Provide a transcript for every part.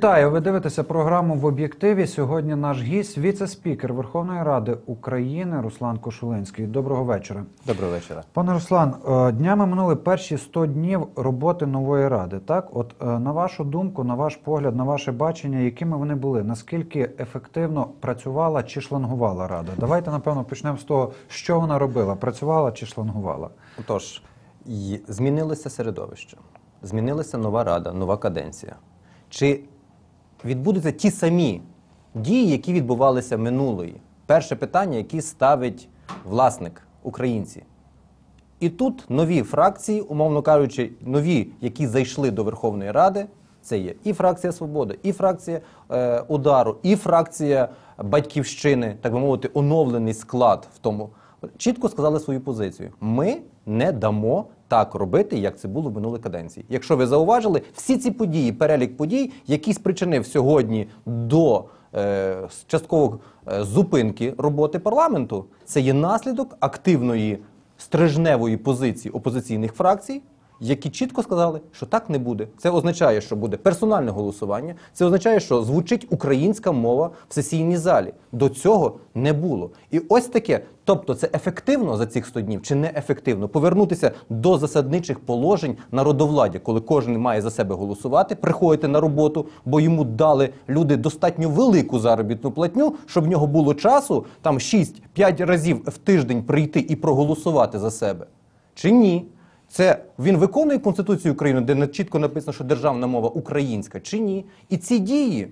Вітаю! Ви дивитеся програму в об'єктиві. Сьогодні наш гість, віце-спікер Верховної Ради України Руслан Кошулинський. Доброго вечора. Доброго вечора. Пане Руслан, е, днями минули перші 100 днів роботи нової ради. Так, от е, на вашу думку, на ваш погляд, на ваше бачення, якими вони були? Наскільки ефективно працювала чи шлангувала рада? Давайте напевно почнемо з того, що вона робила: працювала чи шлангувала? Отож, змінилося середовище, змінилася нова рада, нова каденція. Чи відбудуться ті самі дії, які відбувалися минулої? Перше питання, яке ставить власник українці. І тут нові фракції, умовно кажучи, нові, які зайшли до Верховної Ради, це є і фракція Свобода, і фракція е, Удару, і фракція Батьківщини, так би мовити, оновлений склад в тому. Чітко сказали свою позицію. Ми не дамо так робити, як це було в минулій каденції. Якщо ви зауважили, всі ці події, перелік подій, які спричинив сьогодні до е, частково е, зупинки роботи парламенту, це є наслідок активної стрижневої позиції опозиційних фракцій, які чітко сказали, що так не буде. Це означає, що буде персональне голосування. Це означає, що звучить українська мова в сесійній залі. До цього не було. І ось таке. Тобто, це ефективно за цих 100 днів чи не ефективно повернутися до засадничих положень народовладдя, коли кожен має за себе голосувати, приходити на роботу, бо йому дали люди достатньо велику заробітну платню, щоб в нього було часу там 6-5 разів в тиждень прийти і проголосувати за себе. Чи ні? Це він виконує Конституцію України, де чітко написано, що державна мова українська, чи ні? І ці дії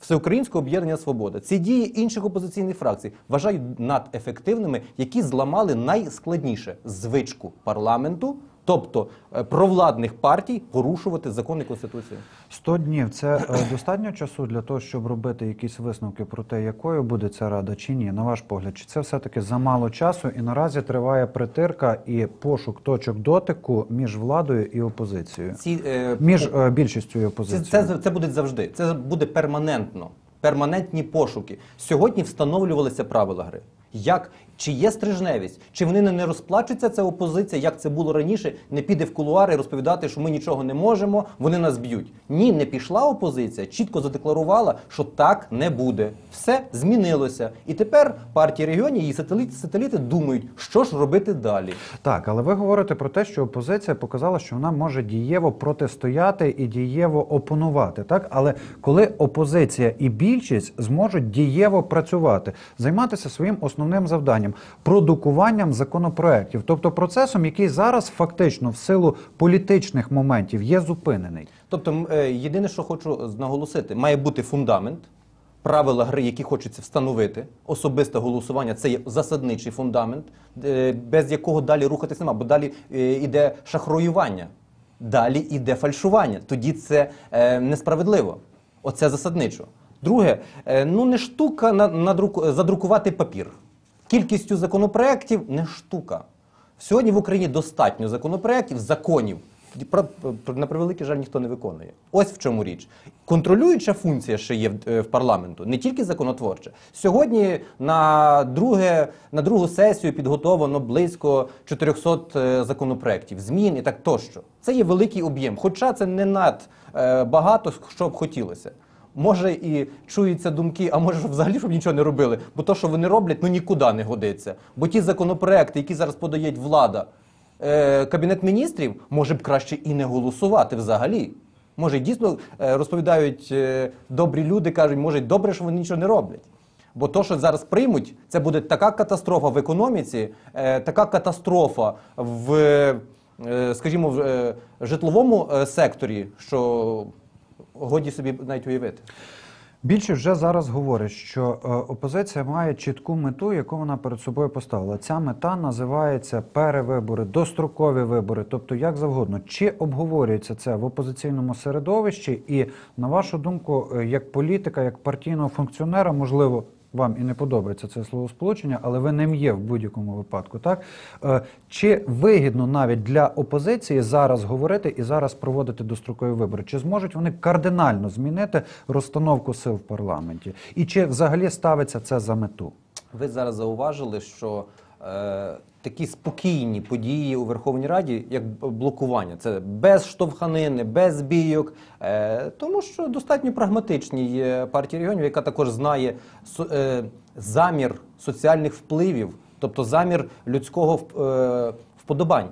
Всеукраїнського об'єднання Свобода, ці дії інших опозиційних фракцій вважають надефективними, які зламали найскладніше звичку парламенту, тобто е, провладних партій, порушувати закони Конституції. 100 днів це е, достатньо часу для того, щоб робити якісь висновки про те, якою буде ця рада чи ні, на ваш погляд, чи це все-таки замало часу, і наразі триває притирка і пошук точок дотику між владою і опозицією, Ці е, між е, більшістю і Це, опозицією? це, це буде завжди. Це буде перманентно. Перманентні пошуки. Сьогодні встановлювалися правила гри. Як чи є стрижневість, чи вони не, розплачуться ця опозиція, як це було раніше, не піде в кулуари розповідати, що ми нічого не можемо, вони нас б'ють. Ні, не пішла опозиція, чітко задекларувала, що так не буде. Все змінилося. І тепер партії регіонів, її сателіти, сателіти думають, що ж робити далі. Так, але ви говорите про те, що опозиція показала, що вона може дієво протистояти і дієво опонувати. Так, але коли опозиція і більшість зможуть дієво працювати, займатися своїм основним завданням продукуванням законопроєктів, тобто процесом, який зараз фактично в силу політичних моментів є зупинений. Тобто, е, єдине, що хочу наголосити, має бути фундамент, правила гри, які хочеться встановити. Особисте голосування це є засадничий фундамент, е, без якого далі рухатись нема, бо далі е, іде шахроювання, далі іде фальшування. Тоді це е, несправедливо. Оце засадничо. Друге, е, ну не штука на, надруку- задрукувати папір. Кількістю законопроєктів не штука. Сьогодні в Україні достатньо законопроєктів, законів. На превеликий жаль, ніхто не виконує. Ось в чому річ. Контролююча функція ще є в, е, парламенту, не тільки законотворча. Сьогодні на, друге, на другу сесію підготовлено близько 400 е, законопроєктів, змін і так тощо. Це є великий об'єм, хоча це не над е, багато, що б хотілося. Може і чуються думки, а може взагалі щоб нічого не робили, бо то, що вони роблять, ну нікуди не годиться. Бо ті законопроекти, які зараз подає влада, е, кабінет міністрів, може б краще і не голосувати взагалі. Може, дійсно е, розповідають е, добрі люди, кажуть, може, добре, що вони нічого не роблять. Бо то, що зараз приймуть, це буде така катастрофа в економіці, е, така катастрофа в, скажімо, в житловому секторі, що годі собі навіть уявити. Більше вже зараз говорить, що е, опозиція має чітку мету, яку вона перед собою поставила. Ця мета називається перевибори, дострокові вибори, тобто як завгодно. Чи обговорюється це в опозиційному середовищі? І на вашу думку, е, як політика, як партійного функціонера, можливо. Вам і не подобається це словосполучення, але ви ним є в будь-якому випадку. Так Е, чи вигідно навіть для опозиції зараз говорити і зараз проводити дострокові вибори? Чи зможуть вони кардинально змінити розстановку сил в парламенті? І чи взагалі ставиться це за мету? Ви зараз зауважили, що такі спокійні події у Верховній Раді, як блокування. Це без штовханини, без бійок. Е, тому що достатньо прагматичні є партія регіонів, яка також знає е, замір соціальних впливів, тобто замір людського е, вподобань.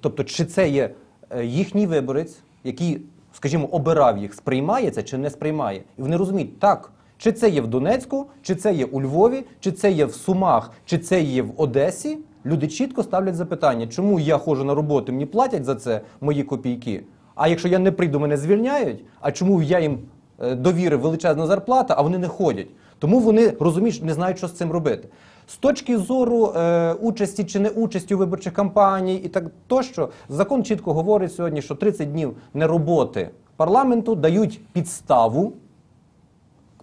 Тобто, чи це є е, їхній виборець, який, скажімо, обирав їх, сприймає це чи не сприймає. І вони розуміють, так, чи це є в Донецьку, чи це є у Львові, чи це є в Сумах, чи це є в Одесі. Люди чітко ставлять запитання, чому я ходжу на роботу, мені платять за це мої копійки. А якщо я не прийду, мене звільняють. А чому я їм е, довірив величезну зарплату, а вони не ходять? Тому вони розуміють, не знають, що з цим робити. З точки зору е, участі чи не участі у виборчих кампаній і так тощо, закон чітко говорить сьогодні, що 30 днів нероботи парламенту дають підставу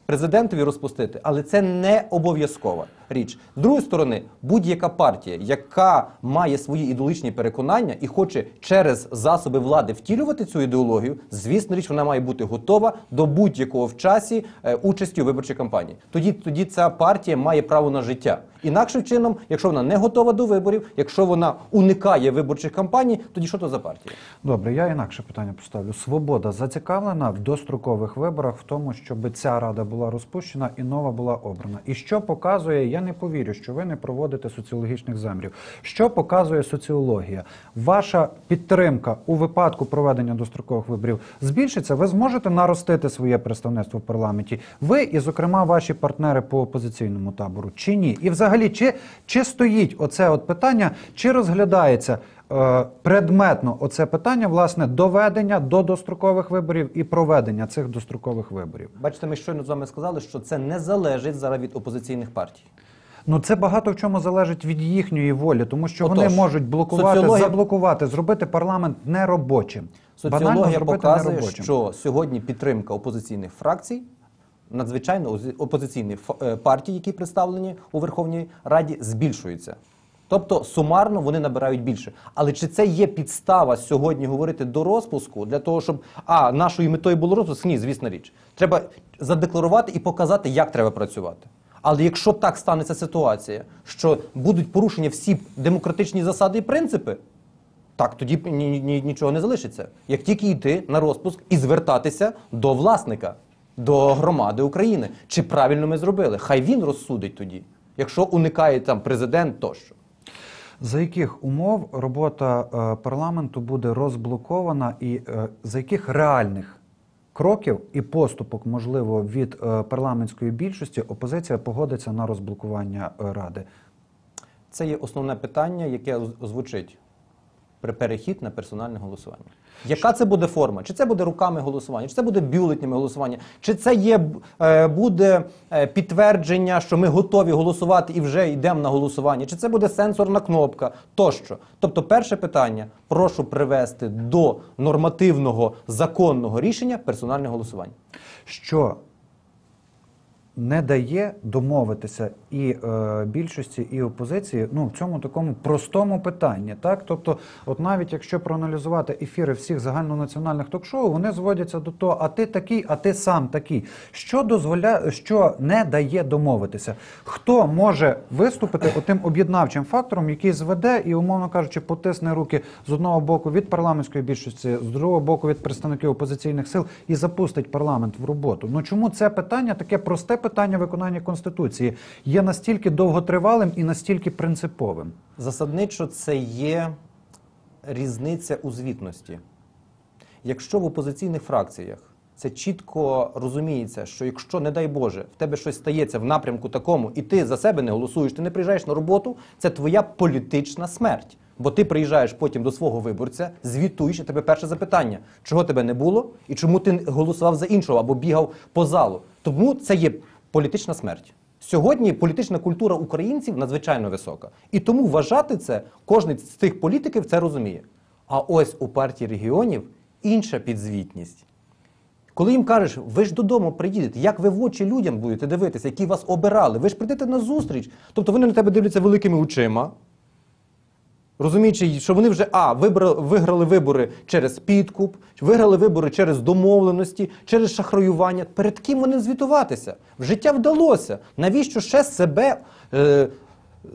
президентові розпустити, але це не обов'язкова річ. З другої сторони, будь-яка партія, яка має свої ідеологічні переконання і хоче через засоби влади втілювати цю ідеологію, звісно річ, вона має бути готова до будь-якого в часі е, участі у виборчій кампанії. Тоді, тоді ця партія має право на життя. Інакшим чином, якщо вона не готова до виборів, якщо вона уникає виборчих кампаній, тоді що то за партія? Добре, я інакше питання поставлю. Свобода зацікавлена в дострокових виборах в тому, щоб ця рада була розпущена і нова була обрана. І що показує, я не повірю, що ви не проводите соціологічних замірів. Що показує соціологія? Ваша підтримка у випадку проведення дострокових виборів збільшиться. Ви зможете наростити своє представництво в парламенті. Ви і, зокрема, ваші партнери по опозиційному табору, чи ні? І взагалі, чи, чи стоїть оце от питання, чи розглядається? е, предметно оце питання власне доведення до дострокових виборів і проведення цих дострокових виборів. Бачите, ми щойно з вами сказали, що це не залежить зараз від опозиційних партій. Ну це багато в чому залежить від їхньої волі, тому що Отож, вони можуть блокувати, соціологія- заблокувати, зробити парламент неробочим. Банально Соціологія зробити показує, неробочим. що сьогодні підтримка опозиційних фракцій, надзвичайно ози- опозиційні е, партії, які представлені у Верховній Раді, збільшується. Тобто сумарно вони набирають більше. Але чи це є підстава сьогодні говорити до розпуску для того, щоб а нашою метою було розпуск? Ні, звісна річ. Треба задекларувати і показати, як треба працювати. Але якщо так станеться ситуація, що будуть порушені всі демократичні засади і принципи, так, тоді ні, ні, нічого не залишиться. Як тільки йти на розпуск і звертатися до власника, до громади України. Чи правильно ми зробили? Хай він розсудить тоді, якщо уникає там президент тощо. За яких умов робота е, парламенту буде розблокована, і е, за яких реальних кроків і поступок, можливо, від е, парламентської більшості опозиція погодиться на розблокування е, ради? Це є основне питання, яке оз- озвучить при перехід на персональне голосування. Яка це буде форма? Чи це буде руками голосування, чи це буде бюлетнями голосування, чи це є е, буде е, підтвердження, що ми готові голосувати і вже йдемо на голосування, чи це буде сенсорна кнопка тощо. Тобто, перше питання прошу привести до нормативного законного рішення персональне голосування. що не дає домовитися і е, більшості, і опозиції ну, в цьому такому простому питанні. Так? Тобто, от навіть якщо проаналізувати ефіри всіх загальнонаціональних ток-шоу, вони зводяться до того, а ти такий, а ти сам такий. Що дозволяє, що не дає домовитися? Хто може виступити отим об'єднавчим фактором, який зведе і, умовно кажучи, потисне руки з одного боку від парламентської більшості, з другого боку від представників опозиційних сил і запустить парламент в роботу? Ну чому це питання, таке просте питання виконання конституції, є настільки довготривалим і настільки принциповим? Засадничо це є різниця у звітності. Якщо в опозиційних фракціях це чітко розуміється, що якщо, не дай Боже, в тебе щось стається в напрямку такому, і ти за себе не голосуєш, ти не приїжджаєш на роботу, це твоя політична смерть. Бо ти приїжджаєш потім до свого виборця, звітуєш, і тебе перше запитання, чого тебе не було, і чому ти голосував за іншого або бігав по залу. Тому це є політична смерть. Сьогодні політична культура українців надзвичайно висока. І тому вважати це, кожен з цих політиків це розуміє. А ось у партії регіонів інша підзвітність. Коли їм кажеш, ви ж додому приїдете, як ви в очі людям будете дивитися, які вас обирали, ви ж прийдете на зустріч. Тобто вони на тебе дивляться великими очима, розуміючи, що вони вже а, вибрали, виграли вибори через підкуп, виграли вибори через домовленості, через шахраювання. Перед ким вони звітуватися? В життя вдалося. Навіщо ще себе е,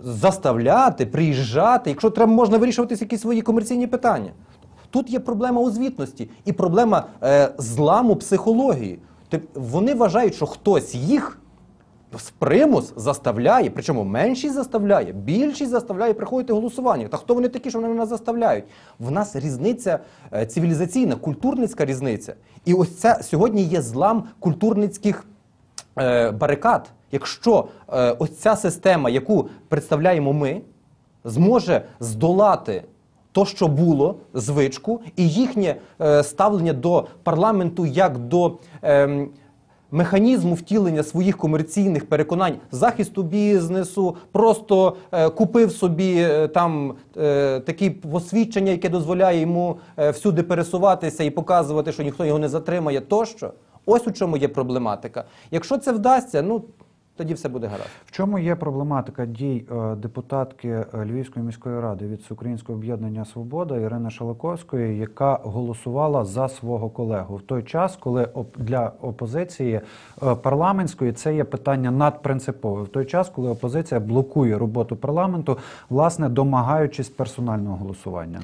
заставляти, приїжджати, якщо треба, можна вирішувати якісь свої комерційні питання. Тут є проблема у звітності і проблема е, зламу психології. Вони вважають, що хтось їх примус заставляє, причому меншість заставляє, більшість заставляє приходити голосування. Та хто вони такі, що вони нас заставляють? В нас різниця е, цивілізаційна, культурницька різниця. І ось це сьогодні є злам культурницьких е, барикад. Якщо е, ось ця система, яку представляємо ми, зможе здолати то, що було, звичку, і їхнє е, ставлення до парламенту як до ем, механізму втілення своїх комерційних переконань, захисту бізнесу, просто е, купив собі е, там е, такі посвідчення, яке дозволяє йому е, всюди пересуватися і показувати, що ніхто його не затримає, тощо. Ось у чому є проблематика. Якщо це вдасться, ну тоді все буде гаразд. В чому є проблематика дій е, депутатки е, Львівської міської ради від Всеукраїнського об'єднання Свобода Ірини Шалаковської, яка голосувала за свого колегу в той час, коли для опозиції е, парламентської це є питання надпринципове, в той час, коли опозиція блокує роботу парламенту, власне домагаючись персонального голосування.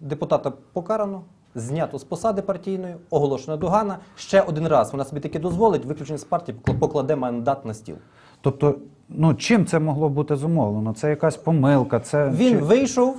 Депутата покарано, знято з посади партійної, оголошена догана. Ще один раз вона собі таки дозволить, виключення з партії покладе мандат на стіл. Тобто, ну чим це могло бути зумовлено? Це якась помилка, це Він чи- вийшов,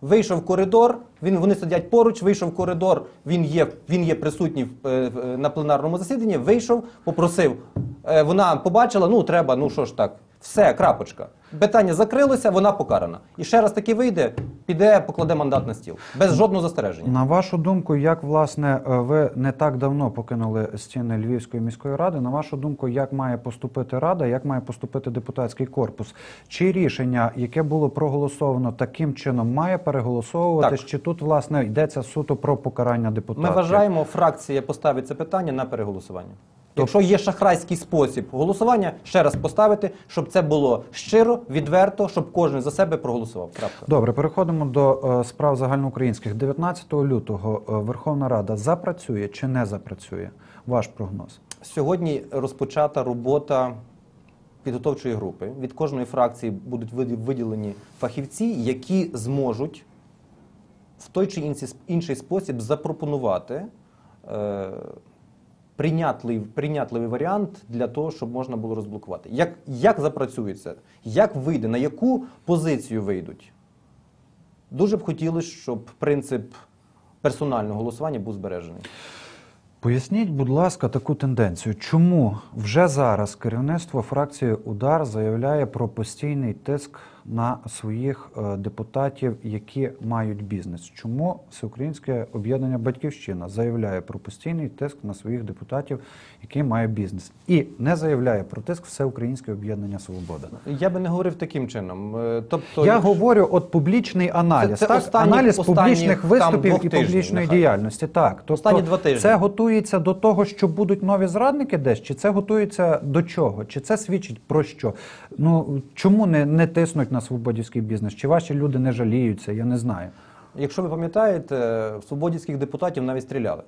вийшов в коридор. Він вони сидять поруч, вийшов в коридор. Він є, він є присутній в- е, на пленарному засіданні. Вийшов, попросив. Е, Вона побачила, ну треба, ну що ж так, все, крапочка. Питання закрилося, вона покарана. І ще раз таки вийде, піде, покладе мандат на стіл. Без жодного застереження. На вашу думку, як власне е, ви не так давно покинули стіни Львівської міської ради? На вашу думку, як має поступити рада, як має поступити депутатський корпус? Чи рішення, яке було проголосовано таким чином, має переголосовуватись? Так. Чи тут власне йдеться суто про покарання депутатів? Ми вважаємо, фракція поставить це питання на переголосування. Якщо є шахрайський спосіб голосування, ще раз поставити, щоб це було щиро, відверто, щоб кожен за себе проголосував. Крапка. Добре, переходимо до е, справ загальноукраїнських. 19 лютого е, Верховна Рада запрацює чи не запрацює? Ваш прогноз? Сьогодні розпочата робота підготовчої групи. Від кожної фракції будуть виді- виділені фахівці, які зможуть в той чи інший, інший спосіб запропонувати е, прийнятливий, прийнятливий варіант для того, щоб можна було розблокувати. Як, як запрацюється, як вийде, на яку позицію вийдуть? Дуже б хотілося, щоб принцип персонального голосування був збережений. Поясніть, будь ласка, таку тенденцію. Чому вже зараз керівництво фракції Удар заявляє про постійний тиск на своїх е, депутатів, які мають бізнес? Чому Всеукраїнське об'єднання Батьківщина заявляє про постійний тиск на своїх депутатів, які мають бізнес, і не заявляє про тиск Всеукраїнське об'єднання Свобода? Я би не говорив таким чином. Е, Тобто, Я говорю, от публічний аналіз, Це- це так? останні- аналіз останні, публічних виступів і тижнів, публічної нехай. діяльності. Так, тобто Останні два тижні. це готується до того, що будуть нові зрадники десь, чи це готується до чого? Чи це свідчить про що? Ну чому не, не тиснуть на свободівський бізнес? Чи ваші люди не жаліються? Я не знаю. Якщо ви пам'ятаєте, свободівських депутатів навіть стріляли.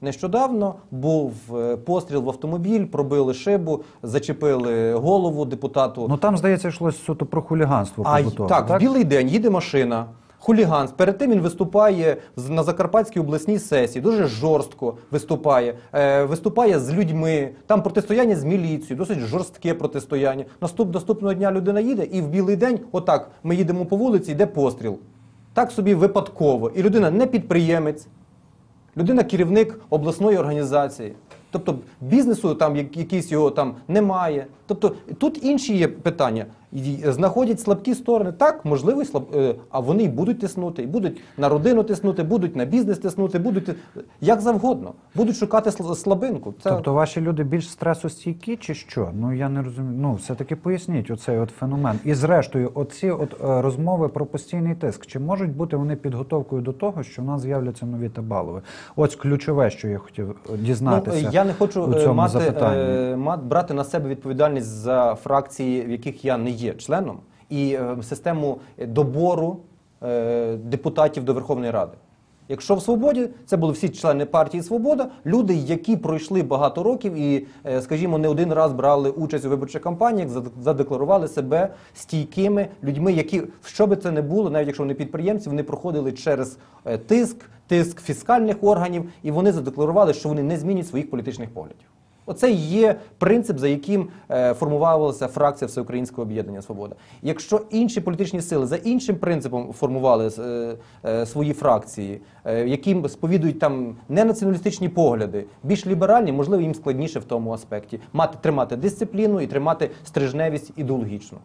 Нещодавно був е, постріл в автомобіль, пробили шибу, зачепили голову депутату. Ну там здається, йшлося суто про хуліганство. а й- так, так, в білий день їде машина. Хуліган. Перед тим він виступає на Закарпатській обласній сесії, дуже жорстко виступає. Е, виступає з людьми. Там протистояння з міліцією, досить жорстке протистояння. Наступ, наступного дня людина їде, і в білий день, отак, ми їдемо по вулиці, йде постріл. Так собі випадково. І людина не підприємець, людина керівник обласної організації. Тобто бізнесу там якийсь його там немає. Тобто тут інші є питання. І Знаходять слабкі сторони. Так, можливо, слаб... е, а вони і будуть тиснути, і будуть на родину тиснути, будуть на бізнес тиснути, будуть як завгодно. Будуть шукати сл- слабинку. Це Тобто ваші люди більш стресостійкі чи що? Ну я не розумію. Ну все-таки поясніть оцей от феномен. І зрештою, оці от е, розмови про постійний тиск, чи можуть бути вони підготовкою до того, що в нас з'являться нові табалови? Ось ключове, що я хотів е, дізнатися. Ну, я не хочу у е, цьому мати, е, брати на себе відповідальність за фракції, в яких я не є членом, і е, систему добору е, депутатів до Верховної Ради. Якщо в свободі це були всі члени партії Свобода, люди, які пройшли багато років і, е, скажімо, не один раз брали участь у виборчих кампаніях, зад- задекларували себе стійкими людьми, які що би це не було, навіть якщо вони підприємці, вони проходили через тиск, тиск фіскальних органів, і вони задекларували, що вони не змінять своїх політичних поглядів. Оце є принцип, за яким е, формувалася фракція Всеукраїнського об'єднання Свобода. Якщо інші політичні сили за іншим принципом формували е, е, свої фракції, е, яким сповідують там не націоналістичні погляди, більш ліберальні, можливо, їм складніше в тому аспекті мати тримати дисципліну і тримати стрижневість ідеологічну.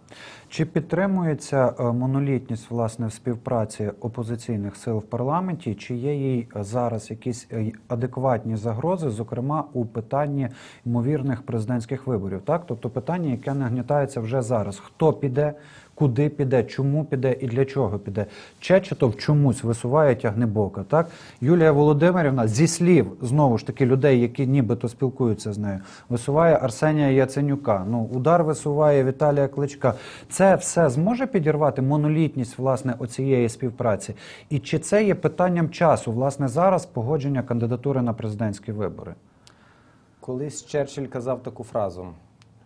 Чи підтримується е, монолітність власне в співпраці опозиційних сил в парламенті? Чи є їй е, зараз якісь адекватні загрози, зокрема у питанні ймовірних президентських виборів? Так, тобто питання, яке нагнітається вже зараз: хто піде, куди піде, чому піде і для чого піде? Чечетов чомусь висуває тягнебока. Так, Юлія Володимирівна зі слів знову ж таки людей, які нібито спілкуються з нею, висуває Арсенія Яценюка. Ну, удар висуває Віталія Кличка. Це все зможе підірвати монолітність власне оцієї співпраці? І чи це є питанням часу, власне, зараз погодження кандидатури на президентські вибори? Колись Черчилль казав таку фразу,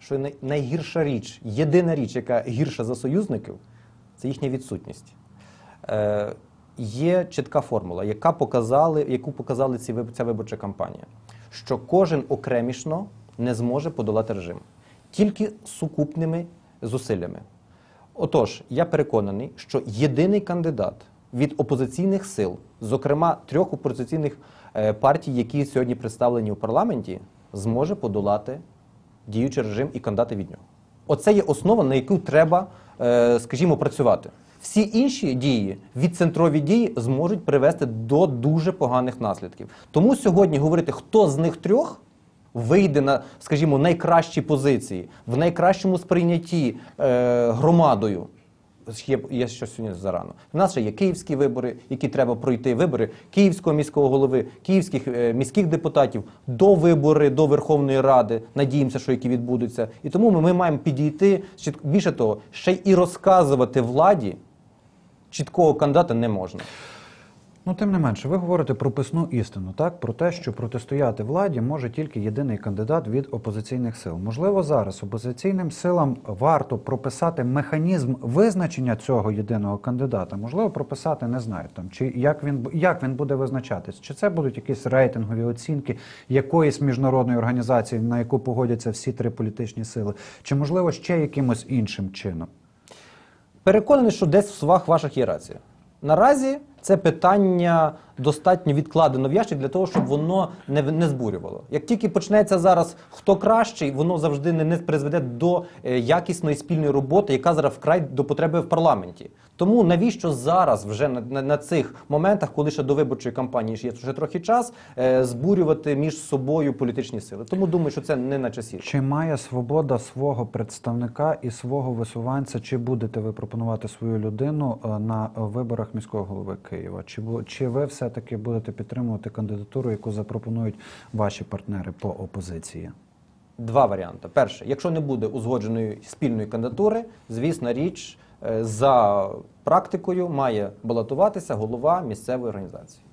що най- найгірша річ, єдина річ, яка гірша за союзників, це їхня відсутність. Е, є чітка формула, яка показали, яку показали ці, ця виборча кампанія, що кожен окремішно не зможе подолати режим, тільки сукупними зусиллями. Отож, я переконаний, що єдиний кандидат від опозиційних сил, зокрема трьох опозиційних е, партій, які сьогодні представлені у парламенті, зможе подолати діючий режим і кандидати від нього. Оце є основа, на яку треба, е, скажімо, працювати. Всі інші дії, відцентрові дії, зможуть привести до дуже поганих наслідків. Тому сьогодні говорити, хто з них трьох вийде на, скажімо, найкращі позиції, в найкращому сприйнятті е, громадою. Є, щось сьогодні зарано. У нас ще є київські вибори, які треба пройти. Вибори київського міського голови, київських е, міських депутатів, до вибори до Верховної Ради. Надіємося, що які відбудуться. І тому ми, ми маємо підійти більше того, ще й розказувати владі чіткого кандидата не можна. Ну, тим не менше, ви говорите про писну істину, так про те, що протистояти владі може тільки єдиний кандидат від опозиційних сил. Можливо, зараз опозиційним силам варто прописати механізм визначення цього єдиного кандидата. Можливо, прописати не знаю там, чи як він як він буде визначатись, чи це будуть якісь рейтингові оцінки якоїсь міжнародної організації, на яку погодяться всі три політичні сили, чи можливо ще якимось іншим чином. Переконаний, що десь в словах ваших є рація. Наразі це питання достатньо відкладено в ящик для того, щоб воно не, не збурювало. Як тільки почнеться зараз хто кращий, воно завжди не, не призведе до е, якісної спільної роботи, яка зараз вкрай до потреби в парламенті. Тому навіщо зараз, вже на, на, на цих моментах, коли ще до виборчої кампанії ще є ще трохи час, е, збурювати між собою політичні сили? Тому думаю, що це не на часі. Чи має свобода свого представника і свого висуванця? Чи будете ви пропонувати свою людину е, на виборах міського голови Києва? Чи чи ви все-таки будете підтримувати кандидатуру, яку запропонують ваші партнери по опозиції? Два варіанти. Перше, якщо не буде узгодженої спільної кандидатури, звісна річ, е, за практикою має балотуватися голова місцевої організації.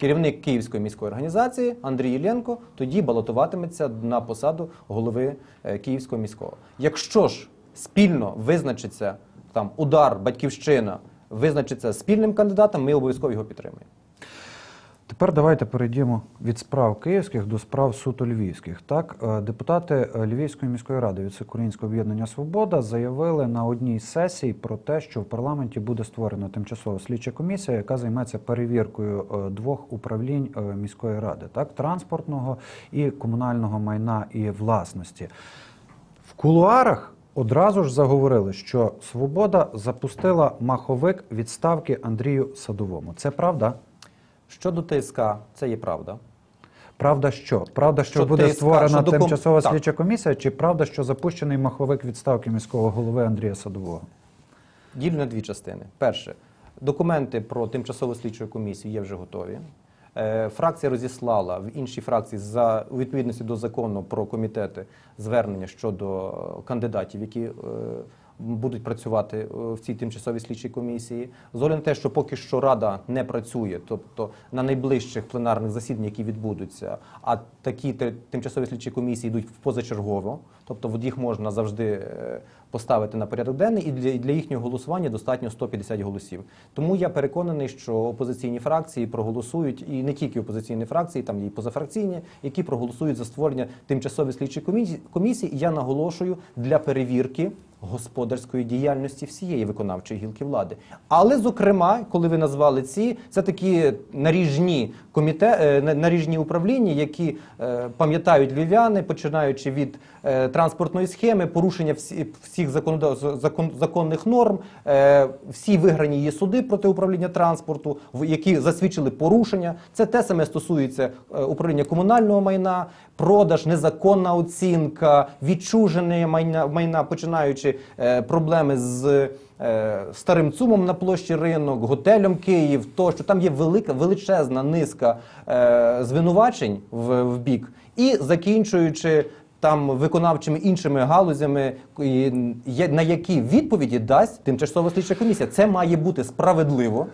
Керівник Київської міської організації Андрій Іллєнко тоді балотуватиметься на посаду голови е, Київського міського. Якщо ж спільно визначиться там удар, батьківщина, визначиться спільним кандидатом, ми обов'язково його підтримаємо. Тепер давайте перейдемо від справ київських до справ суто львівських. Так, е, депутати е, Львівської міської ради від Всеукраїнського об'єднання Свобода заявили на одній з сесій про те, що в парламенті буде створена тимчасова слідча комісія, яка займеться перевіркою е, двох управлінь міської ради, так транспортного і комунального майна і власності. В кулуарах одразу ж заговорили, що Свобода запустила маховик відставки Андрію Садовому. Це правда? Щодо ТСК, це є правда. Правда, що? Правда, що, Що буде ТСК, створена що докум- тимчасова Так. слідча комісія, чи правда, що запущений маховик відставки міського голови Андрія Садового? Ділю на дві частини. Перше, документи про тимчасову слідчу комісію є вже готові. Е, Фракція розіслала в іншій фракції за у відповідності до закону про комітети звернення щодо кандидатів, які е, будуть працювати е, в цій тимчасовій слідчій комісії. З огляду на те, що поки що рада не працює, тобто на найближчих пленарних засіданнях, які відбудуться, а такі тимчасові слідчі комісії йдуть позачергово, тобто їх можна завжди е, поставити на порядок денний, і для, для їхнього голосування достатньо 150 голосів. Тому я переконаний, що опозиційні фракції проголосують, і не тільки опозиційні фракції, там є і позафракційні, які проголосують за створення тимчасової слідчої комісії. я наголошую для перевірки господарської діяльності всієї виконавчої гілки влади. Але, зокрема, коли ви назвали ці, це такі наріжні коміте, е, наріжні управління, які е, пам'ятають львів'яни, починаючи від е, транспортної схеми, порушення всі, всіх законних норм, всі виграні є суди проти управління транспорту, які засвідчили порушення. Це те саме стосується управління комунального майна, продаж, незаконна оцінка, відчуження майна, майна починаючи е, проблеми з е, старим ЦУМом на площі ринок, готелем Київ, тощо там є велика величезна низка е, звинувачень в, в бік, і закінчуючи. Там виконавчими іншими галузями, на які відповіді дасть тимчасова слідча комісія. Це має бути справедливо,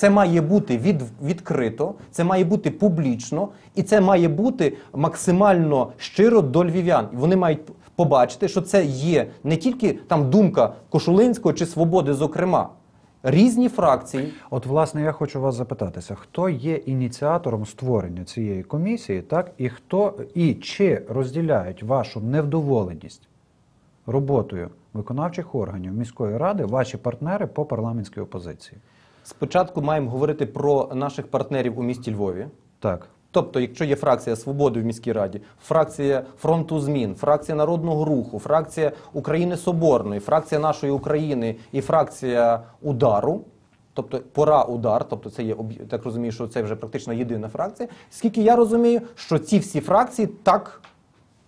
це має бути від, відкрито, це має бути публічно, і це має бути максимально щиро до львів'ян. Вони мають побачити, що це є не тільки там думка Кошулинського чи Свободи, зокрема, різні фракції. От, власне, я хочу вас запитатися, хто є ініціатором створення цієї комісії, так, і хто і чи розділяють вашу невдоволеність роботою виконавчих органів міської ради ваші партнери по парламентській опозиції? Спочатку маємо говорити про наших партнерів у місті Львові. Так. Тобто, якщо є фракція Свободи в міській раді, фракція фронту змін, фракція народного руху, фракція України Соборної, фракція нашої України і фракція удару. Тобто пора удар, тобто це є так розумію, що це вже практично єдина фракція. Скільки я розумію, що ці всі фракції так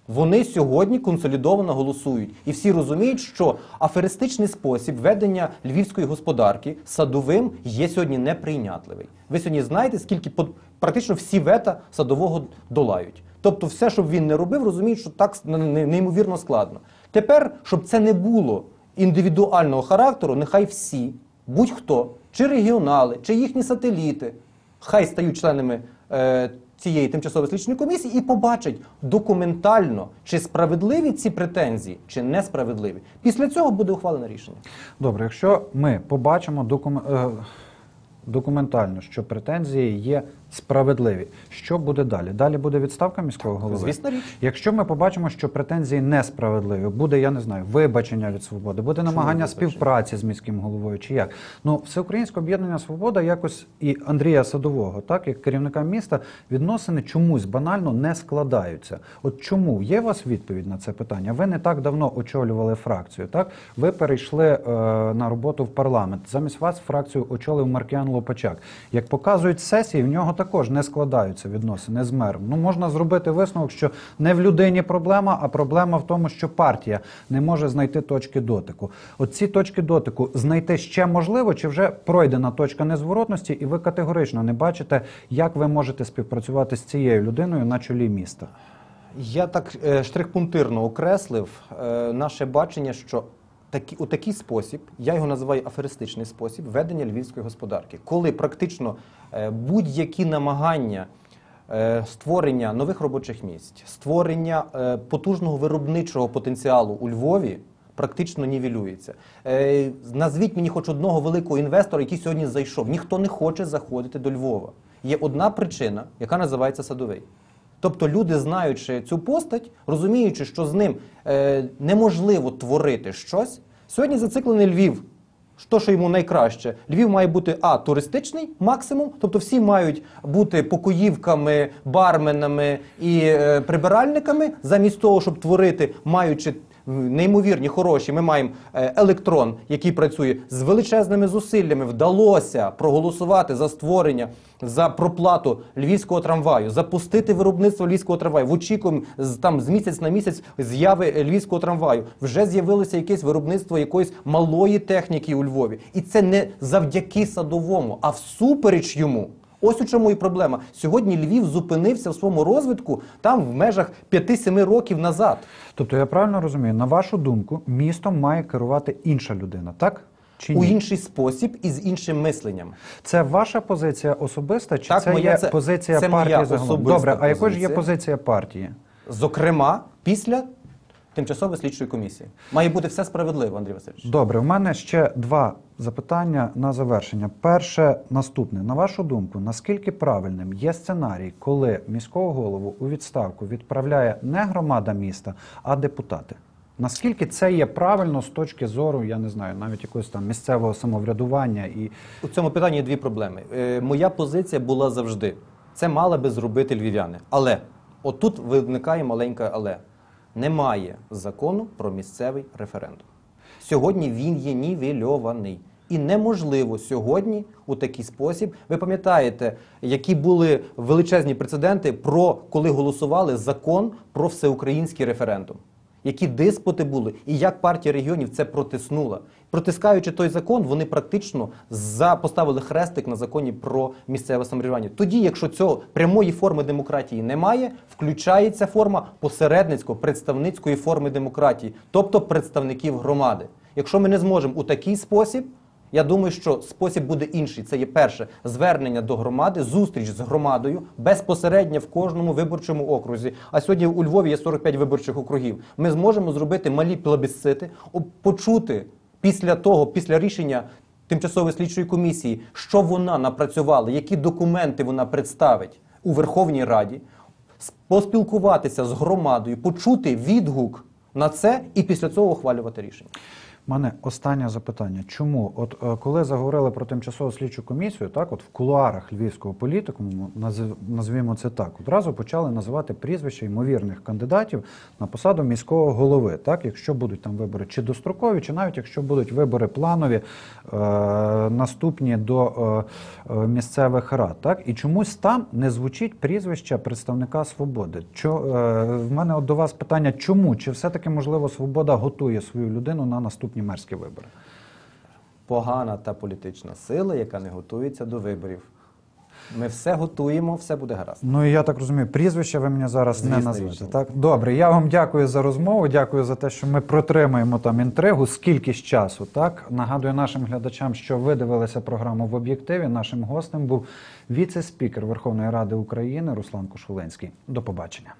вони сьогодні консолідовано голосують, і всі розуміють, що аферистичний спосіб ведення львівської господарки садовим є сьогодні неприйнятливий. Ви сьогодні знаєте, скільки практично всі вета садового долають. Тобто, все, що він не робив, розуміють, що так неймовірно складно. Тепер, щоб це не було індивідуального характеру, нехай всі, будь-хто, чи регіонали, чи їхні сателіти, хай стають членами е, цієї тимчасової слідчої комісії і побачить документально, чи справедливі ці претензії, чи несправедливі. Після цього буде ухвалене рішення. Добре, якщо ми побачимо докум... е, документально, що претензії є справедливі, що буде далі? Далі буде відставка міського голови? Звісно, річ. Якщо ми побачимо, що претензії несправедливі, буде, я не знаю, вибачення від свободи, буде намагання співпраці з міським головою, чи як? Ну, всеукраїнське об'єднання Свобода якось і Андрія Садового, так як керівника міста, відносини чомусь банально не складаються. От чому є у вас відповідь на це питання? Ви не так давно очолювали фракцію, так? Ви перейшли е, на роботу в парламент. Замість вас фракцію очолив Маркіан Лопачак. Як показують сесії, в нього також не складаються відносини з мером. Ну можна зробити висновок, що не в людині проблема, а проблема в тому, що партія не може знайти точки дотику. От ці точки дотику знайти ще можливо, чи вже пройдена точка незворотності, і ви категорично не бачите, як ви можете співпрацювати з цією людиною на чолі міста. Я так е, штрихпунктирно окреслив е, наше бачення, що такі, у такий спосіб, я його називаю аферистичний спосіб ведення львівської господарки, коли практично е, будь-які намагання е, створення нових робочих місць, створення е, потужного виробничого потенціалу у Львові. Практично нівелюється. Е, назвіть мені хоч одного великого інвестора, який сьогодні зайшов. Ніхто не хоче заходити до Львова. Є одна причина, яка називається садовий. Тобто люди, знаючи цю постать, розуміючи, що з ним е, неможливо творити щось, сьогодні зациклений Львів. Що, що йому найкраще? Львів має бути а туристичний максимум, тобто всі мають бути покоївками, барменами і е, прибиральниками, замість того, щоб творити, маючи неймовірні, хороші. Ми маємо е, електрон, який працює з величезними зусиллями. Вдалося проголосувати за створення за проплату львівського трамваю, запустити виробництво львівського трамваю. В очікуємо там з місяць на місяць з'яви е, львівського трамваю. Вже з'явилося якесь виробництво якоїсь малої техніки у Львові, і це не завдяки садовому, а всупереч йому. Ось у чому і проблема. Сьогодні Львів зупинився в своєму розвитку там в межах 5-7 років назад. Тобто я правильно розумію, на вашу думку, містом має керувати інша людина, так? Чи У інший спосіб і з іншим мисленням. Це ваша позиція особиста, чи Так, це моя- є це- позиція це моя партії загалом? особиста Добре, а якою ж є позиція партії? Зокрема, після тимчасової слідчої комісії. Має бути все справедливо, Андрій Васильович. Добре, у мене ще два запитання на завершення. Перше, наступне. На вашу думку, наскільки правильним є сценарій, коли міського голову у відставку відправляє не громада міста, а депутати? Наскільки це є правильно з точки зору, я не знаю, навіть якогось там місцевого самоврядування і У цьому питанні є дві проблеми. Е, моя позиція була завжди. Це мали би зробити львів'яни. Але отут виникає маленька але. Немає закону про місцевий референдум. Сьогодні він є нівельований. І неможливо сьогодні у такий спосіб. Ви пам'ятаєте, які були величезні прецеденти про коли голосували закон про всеукраїнський референдум. Які диспути були, і як партія регіонів це протиснула. Протискаючи той закон, вони практично за поставили хрестик на законі про місцеве самоврядування. Тоді, якщо цього прямої форми демократії немає, включається форма посередницької представницької форми демократії, тобто представників громади. Якщо ми не зможемо у такий спосіб, я думаю, що спосіб буде інший. Це є перше звернення до громади, зустріч з громадою безпосередньо в кожному виборчому окрузі. А сьогодні у Львові є 45 виборчих округів. Ми зможемо зробити малі плебісцити, почути після того, після рішення тимчасової слідчої комісії, що вона напрацювала, які документи вона представить у Верховній Раді, поспілкуватися з громадою, почути відгук на це і після цього ухвалювати рішення. Мене останнє запитання. Чому? От е, коли заговорили про тимчасову слідчу комісію, так от в кулуарах львівського політикуму, назив- назвімо це так, одразу почали називати прізвища ймовірних кандидатів на посаду міського голови. Так, якщо будуть там вибори чи дострокові, чи навіть якщо будуть вибори планові е, наступні до е, е, місцевих рад. Так і чомусь там не звучить прізвище представника свободи. Чо, е, в мене от до вас питання, чому? Чи все-таки можливо свобода готує свою людину на наступні мерські вибори? погана та політична сила, яка не готується до виборів. Ми все готуємо, все буде гаразд. Ну і я так розумію, прізвище ви мені зараз не Звісно, назвете. Так добре. Я вам дякую за розмову. Дякую за те, що ми протримаємо там інтригу. Скільки ж часу? Так нагадую нашим глядачам, що ви дивилися програму в об'єктиві. Нашим гостем був віце-спікер Верховної Ради України Руслан Кошулинський. До побачення.